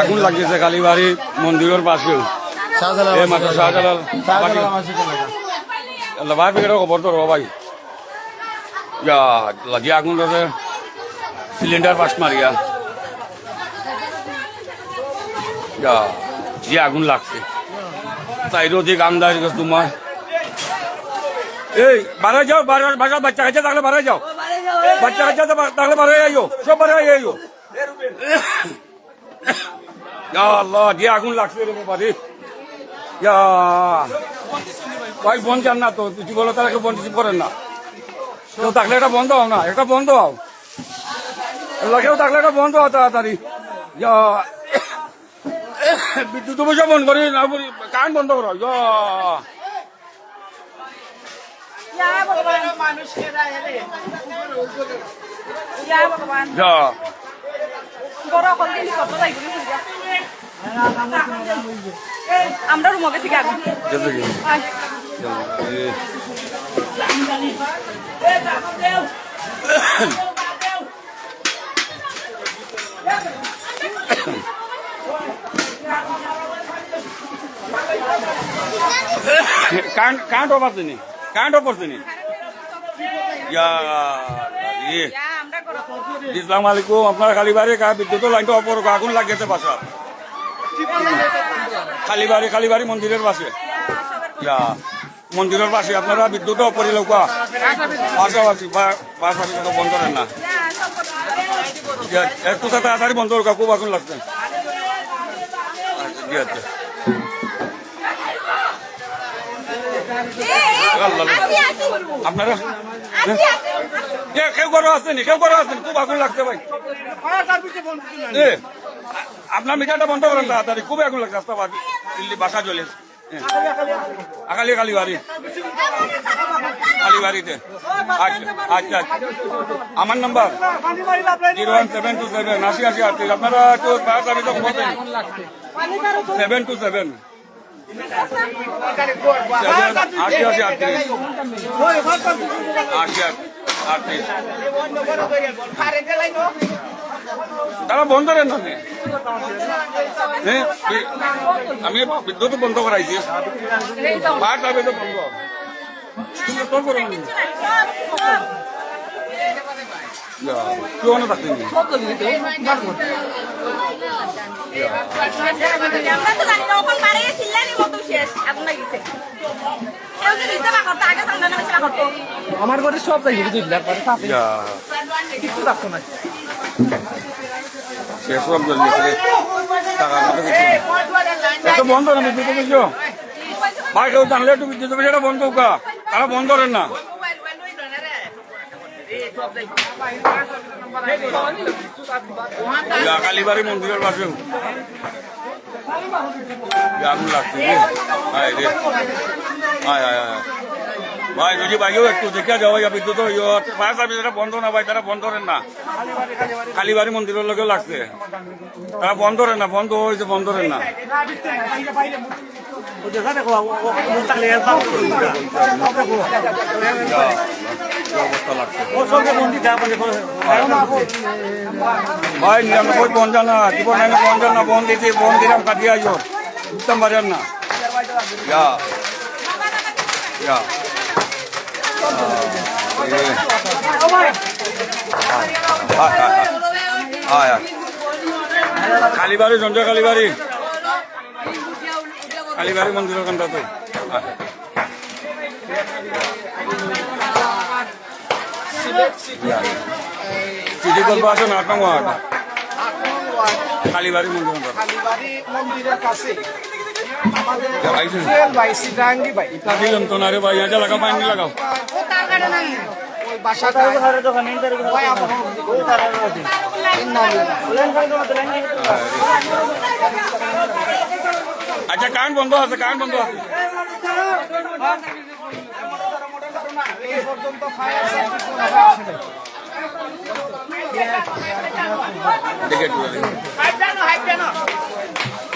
আগুন লাগিয়েছে কালীবাড়ি মন্দিরের পাশেও। শাহজালাল ভাই পেকেটও খবর তো ভাই। যা লাগি আগুন রয়েছে সিলিন্ডার পাস মারিয়া। যা যে আগুন লাগছে। তাই রোদিক আমদার তোমার এই বারে যাও বারে বাসা বাচ্চা কাছে থাকলে বারে যাও। বাচ্চা কাছে থাকলে সব আল্লাহ যে আগুন লাগছে রে ইয়া ভাই বন্ধ চান না তো তুই বলো তারা বন্ধ রিসিভ করেন না। তো থাকলে এটা বন্ধ হও না এটা বন্ধ হও। লাগেও থাকলে এটা বন্ধ হও তাড়াতাড়ি। বিদ্যুৎ অবশ্য বন্ধ করি না কারেন্ট বন্ধ করো ইয়া আমরা রুমে গেছি কি নি নি ইসলাম আলাইকুম। আপনার কালীবাড়ি কা বিদ্যুৎ লাইনটা অপর আগুন লাগিয়েছে বাসা কালীবাড়ি কালীবাড়ি মন্দিরের পাশে। মন্দিরের পাশে আপনারা বিদ্যুৎ অপরি লৌকা পাশাপাশি পাশাপাশি বন্ধ করেন না। একটু তাড়াতাড়ি বন্ধ করুক খুব আগুন লাগছে। আপনারা? কেউ করো আসেনি কেউ করো আসেনি খুব আগুন লাগছে ভাই। এ, আপনার মিটারটা বন্ধ করেন তাড়াতাড়ি। খুব আগুন লাগছে, রাস্তা দিল্লি বাসা চলে আকালি কালীবাড়ি কালীবাড়িতে আচ্ছা আচ্ছা আচ্ছা। আমার number? Zero one seven two seven. আশি আশি, আটত্রিশ। আপনারা একটু ফায়ার সার্ভিস বলতেন সেভেন টু সেভেন। আশি আশি, আটত্রিশ। আশি আটত্রিশ। তারা বন্ধ করেন না হ্যাঁ আমি বিদ্যুৎ বন্ধ করাইছি। ফায়ার সার্ভিস বন্ধ। তো আমরা ঘরে সব ইয়া, কিছু রাখতো না। শেষ সব জল দিয়েছে টাকা কিছু। এটা বন্ধ না বিদ্যুৎ বুঝছ ভাই কেউ জানলে একটু বিদ্যুৎ সেটা বন্ধ হোকা তারা বন্ধ করেন না। কালীবাড়ি মন্দিরের ইয়া, আগুন লাগছে রে হায় রে। হায় হায় হায় ভাই যদি বাইকেও একটু দেখে যাও ইয়া বিদ্যুৎ ফায়ার সার্ভিস এটা বন্ধ না ভাই, তারা বন্ধ করেন না। কালীবাড়ি মন্দিরের লগেও লাগছে। তারা বন্ধ করেন না, বন্ধ হয়েছে, বন্ধ করেন না। ভাই, নিরানব্বই পঞ্চান্ন জীবন নাইনে পঞ্চান্ন বন দিয়েছি বন দিলাম কাটিয়ে আইও উত্তম বাজার না। ইয়া। ইয়া। কালীবাড়ি সঞ্জয় কালীবাড়ি কালীবাড়ি মন্দিরের কান্দাতে সিটি আট নম্বর ওয়ার্ড কালীবাড়ি কান্দাতে কালীবাড়ি মন্দিরের কাছে ভাই রে ভাই ওই বাসাটা ওই আবহাওয়া আচ্ছা কারেন্ট বন্ধ আছে। কারেন্ট বন্ধ আছে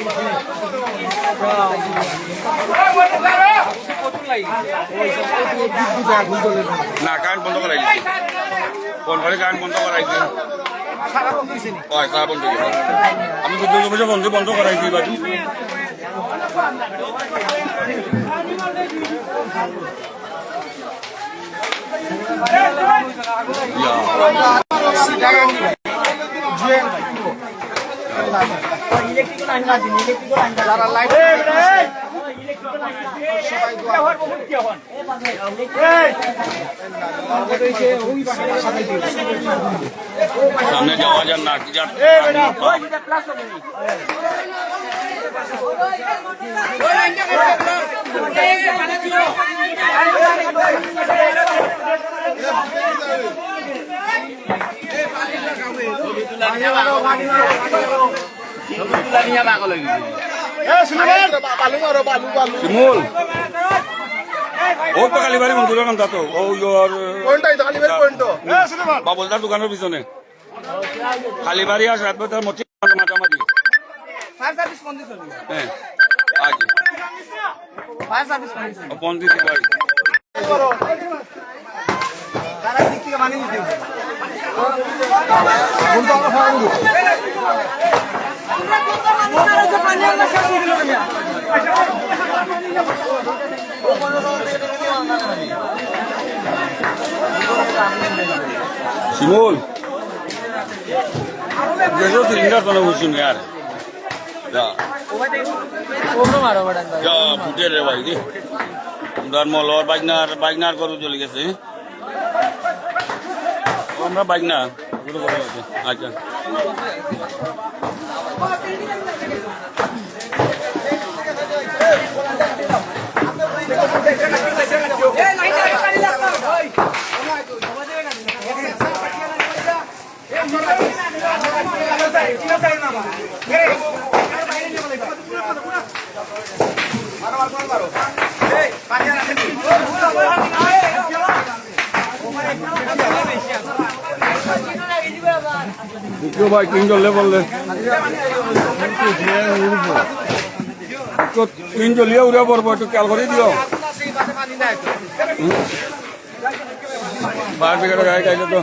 না। না বন্ধ করাই ফোন করে কারেন্ট বন্ধ করাই সারা বন্ধ হয়েছে নি হয় তারা বন্ধ আমি তো দুর্গা পূজা বন্ধ বন্ধ করাইছি এবার। জুয়েল ভাই যারা দিয়েছে সামনে যাওয়া যান না কি যান শিমুল ও কালীবাড়ি মন্দিরের নাম তো ও পিছনে কালীবাড়ি আর রাতবাজার মতি মাঝামাঝি হ্যাঁ শিমুল। যেসব সিলিন্ডার তো বুঝছুন ইয়ার। যা। যা, ফুটে রে ভাই, দি। মলর বাইকনার বাইকনার গরু চলে গেছে। আমরা বাইকনা গরু গরু আছে আচ্ছা দ্বিতীয় ভাই তিন চললে বললে তো তিন চলিয়ে উড়ে পড়ব, একটু খেয়াল করে দিও। বার বিঘাটা গাড়ি গাইলে তো।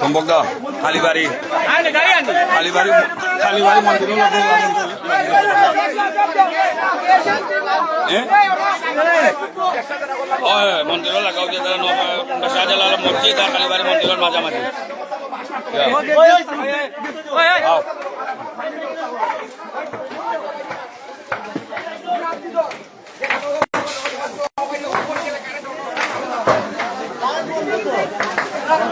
সম্পর্ক কালীবাড়ি কালীবাড়ি মন্দিরের লোক মন্দিরের লাগাও যে শাহজালাল মসজিদ আর কালীবাড়ি মন্দিরের মাঝামাঝি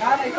या